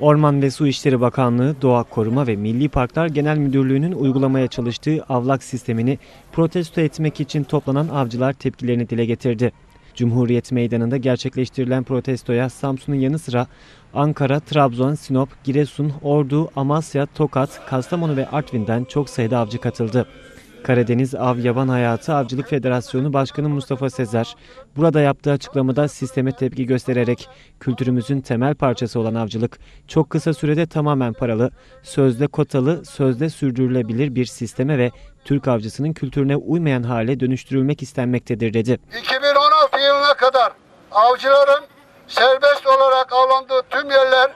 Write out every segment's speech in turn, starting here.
Orman ve Su İşleri Bakanlığı, Doğa Koruma ve Milli Parklar Genel Müdürlüğü'nün uygulamaya çalıştığı avlak sistemini protesto etmek için toplanan avcılar tepkilerini dile getirdi. Cumhuriyet Meydanı'nda gerçekleştirilen protestoya Samsun'un yanı sıra Ankara, Trabzon, Sinop, Giresun, Ordu, Amasya, Tokat, Kastamonu ve Artvin'den çok sayıda avcı katıldı. Karadeniz Av Yaban Hayatı Avcılık Federasyonu Başkanı Mustafa Sezer, burada yaptığı açıklamada sisteme tepki göstererek kültürümüzün temel parçası olan avcılık çok kısa sürede tamamen paralı, sözde kotalı, sözde sürdürülebilir bir sisteme ve Türk avcısının kültürüne uymayan hale dönüştürülmek istenmektedir dedi. 2016 yılına kadar avcıların serbest olarak avlandığı tüm yerler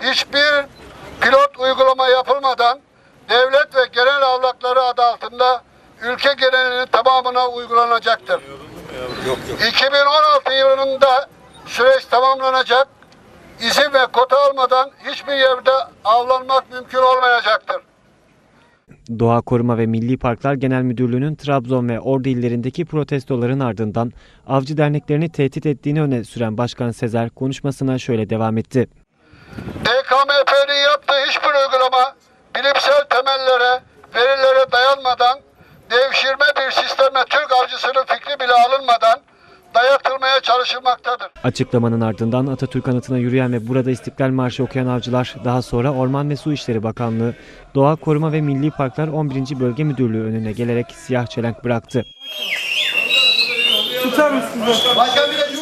hiçbir pilot uygulama yapılmadan devlet ve genel avlakları adı altında ülke genelinin tamamına uygulanacaktır. 2016 yılında süreç tamamlanacak. İzin ve kota almadan hiçbir yerde avlanmak mümkün olmayacaktır. Doğa Koruma ve Milli Parklar Genel Müdürlüğü'nün Trabzon ve Ordu illerindeki protestoların ardından avcı derneklerini tehdit ettiğini öne süren Başkan Sezer konuşmasına şöyle devam etti. DKMP'nin yaptığı hiçbir uygulama bilimsel temellere, verilere dayanmadan devşirme bir sisteme Türk avcısının fikri bile alınmadan dayatılmaya çalışılmaktadır. Açıklamanın ardından Atatürk anıtına yürüyen ve burada İstiklal Marşı okuyan avcılar daha sonra Orman ve Su İşleri Bakanlığı, Doğa Koruma ve Milli Parklar 11. Bölge Müdürlüğü önüne gelerek siyah çelenk bıraktı. Tutar mısınız? Başka bir